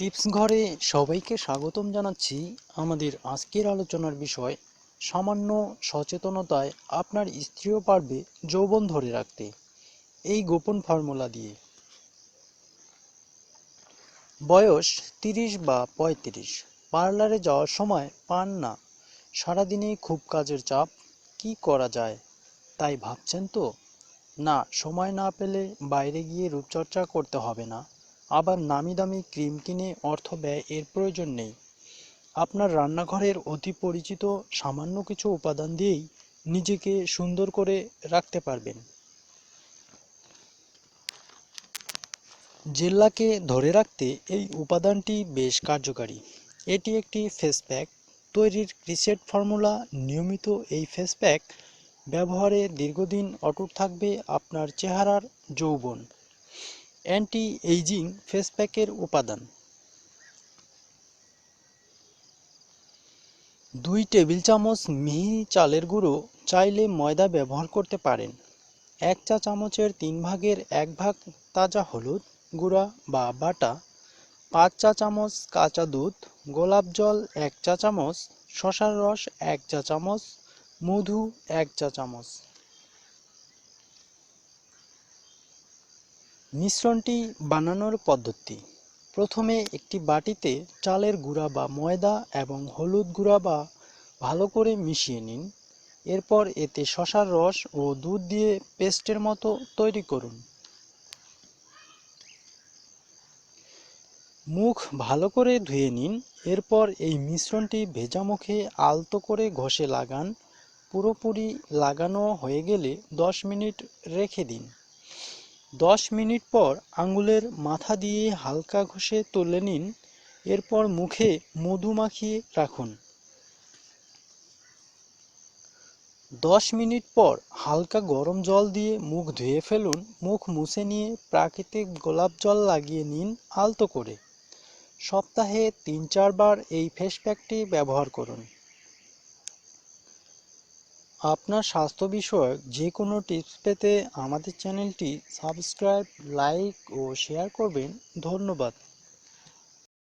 Tips ঘরে সবাইকে স্বাগতম জানাচ্ছি আমাদের আজকের আলোচনার বিষয়, সামান্য সচেতনতায় আপনার স্ত্রীও পারবে যৌবন ধরে রাখতে। এই গোপন ফর্মুলা দিয়ে। বয়স তিরিশ বা পঁয়ত্রিশ, পার্লারে যাওয়ার সময় পান না, সারাদিনে খুব কাজের চাপ, কি করা যায়, তাই ভাবছেন তো? না, সময় না পেলে বাইরে গিয়ে রূপচর্চা করতে হবে না। আবার নামি দামি ক্রিম কিনে অর্থ ব্যয় এর প্রয়োজন নেই। আপনার রান্নাঘরের অতি পরিচিত সামান্য কিছু উপাদান দিয়েই নিজেকে সুন্দর করে রাখতে পারবেন। জেল্লাকে ধরে রাখতে এই উপাদানটি বেশ কার্যকারী। এটি একটি ফেস প্যাক তৈরির রিসেট ফর্মুলা নিয়মিত এই ফেস প্যাক ব্যবহারে দীর্ঘদিন অটুট থাকবে আপনার চেহারার যৌবন। অ্যান্টি এইজিং ফেস প্যাকের উপাদান। দুই টেবিল চামচ মিহি চালের গুঁড়ো চাইলে ময়দা ব্যবহার করতে পারেন। এক চা চামচের তিন ভাগের এক ভাগ তাজা হলুদ গুঁড়া বা বাটা, পাঁচ চা চামচ কাঁচা দুধ, গোলাপ জল এক চা চামচ, শশার রস এক চা চামচ, মধু এক চা চামচ। মিশ্রণটি বানানোর পদ্ধতি। প্রথমে একটি বাটিতে চালের গুঁড়া বা ময়দা এবং হলুদ গুঁড়া বা ভালো করে মিশিয়ে নিন। এরপর এতে শশার রস ও দুধ দিয়ে পেস্টের মতো তৈরি করুন। মুখ ভালো করে ধুয়ে নিন। এরপর এই মিশ্রণটি ভেজা মুখে আলতো করে ঘষে লাগান। পুরোপুরি লাগানো হয়ে গেলে দশ মিনিট রেখে দিন। দশ মিনিট পর আঙুলের মাথা দিয়ে হালকা ঘষে তুলে নিন, এরপর মুখে মধু মাখিয়ে রাখুন। দশ মিনিট পর হালকা গরম জল দিয়ে মুখ ধুয়ে ফেলুন, মুখ মুছে নিয়ে প্রাকৃতিক গোলাপ জল লাগিয়ে নিন আলতো করে। সপ্তাহে তিন চারবার এই ফেস প্যাকটি ব্যবহার করুন। আপনার স্বাস্থ্য বিষয়ক যে কোনো টিপস পেতে আমাদের চ্যানেলটি সাবস্ক্রাইব, লাইক ও শেয়ার করবেন। ধন্যবাদ।